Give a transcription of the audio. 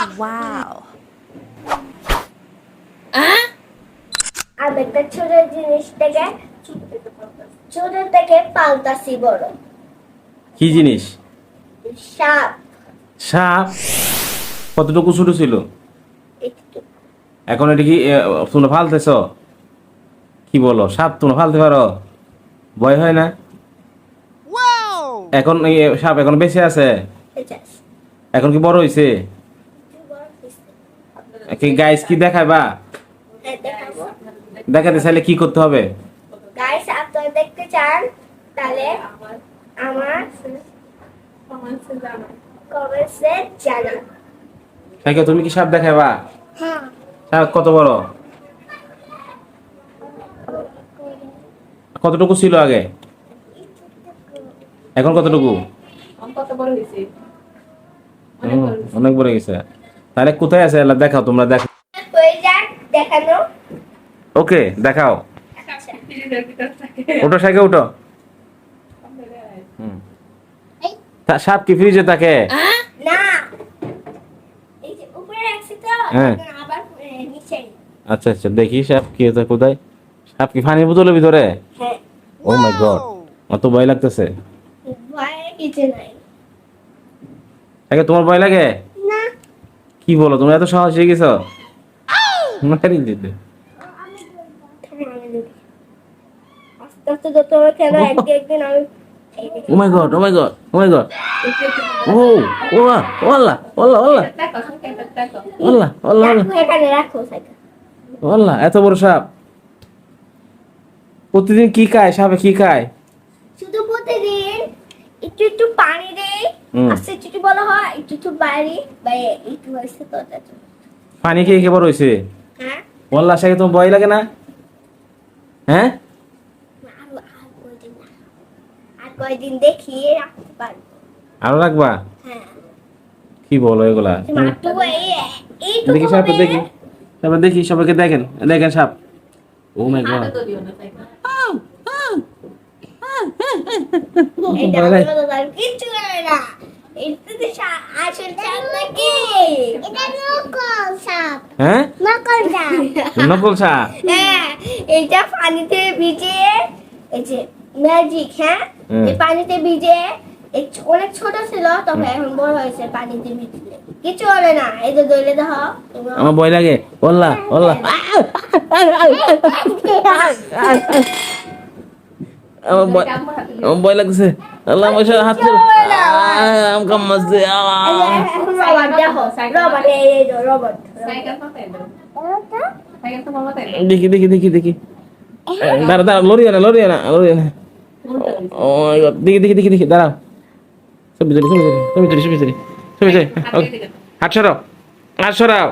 Wow. আমি একটা ছোট জিনিস থেকে ছোট থেকে পাল্টাছি বড়। কি জিনিস? সাপ। সাপ? কতটুকু ছোট ছিল? এখন এটা কি এ, তোমরা ফালতেছ? কি বলো সাপ তোমরা ফালতে পারো? ভয় হয় না? এখন সাপ এখন বেঁচে আছে? এখন কি বড় হয়েছে কি গাইস কি দেখাইবা দেখাবো? দেখাতে চাইলে কি করতে হবে? গাইস আপনারা দেখতে চান তাহলে আমার কমেন্টসে জানান। সাইকে তুমি কি সাপ দেখাবা? হ্যাঁ। সাপ কত বড়? কতটুকু ছিল আগে? এখন কতটুকু? অনেক বড় হয়েছে। তাহলে কোথায় আছে? এলা দেখাও তোমরা দেখো। যাক দেখানো ওকে দেখাও। আচ্ছা। ওটো সাইকে উঠো হুম। তা- সাপ কি ফ্রিজে থাকে? না। এই যে উপরে রাখছি তো হ্যাঁ। এখন আবার নিচে। আচ্ছা আচ্ছা দেখি সাপ কি আছে কোথায়। সাপ কি পানির বোতলের ভিতরে? হ্যাঁ। ও মাই গড অত ভয় লাগতেছে। ভয়ের কিছু নাই। আগে তোমার ভয় লাগে? কি বলো তুমি এত সাহস হয়ে গেছো? মারি দিতে। আস্তে আস্তে যত আমার খেলা একদিন একদিন আমি এত বড় সাপ। প্রতিদিন কি খায় সাপে কি খায় শুধু প্রতিদিন একটু একটু পানি একটু একটু বলা হয় একটু একটু বাড়ি বা একটু হয়েছে তো পানি খেয়ে বড় হয়েছে হ্যাঁ ওল্লা সাথে তোমার ভয় লাগে না? হ্যাঁ কয়দিন। দেখিয়ে রাখতে পারব আরও রাখবা হ্যাঁ কি বলো এগুলা দেখি সাপ দেখি তারপর দেখি সবাইকে দেখেন দেখেন সাপ ও মাই গড দিও না। হলো হ্যাঁ? নকল সাপ। হ্যাঁ এটা পানিতে ভিজিয়ে এই যে ম্যাজিক হ্যাঁ? এই পানিতে ভিজে অনেক ছোট ছিল তবে এখন বড় হয়েছে পানিতে ভিজলে। কিছু হবে না এই দইলে দাও আমার ভয় লাগে। ওল্লা ওল্লা। আমার ভয় লাগছে। আল্লাহ হাত আম কাম রবার্ট দেখো দেখি দেখি দেখি দাঁড়া দাঁড়া লড়িও না লড়িও না লড়িও না দেখি দেখি দেখি দেখি দাঁড়াও সব ভিতরে সব ভিতরে সব ভিতরে সব ভিতরে সব ভিতরে। হাত সরাও হাত সরাও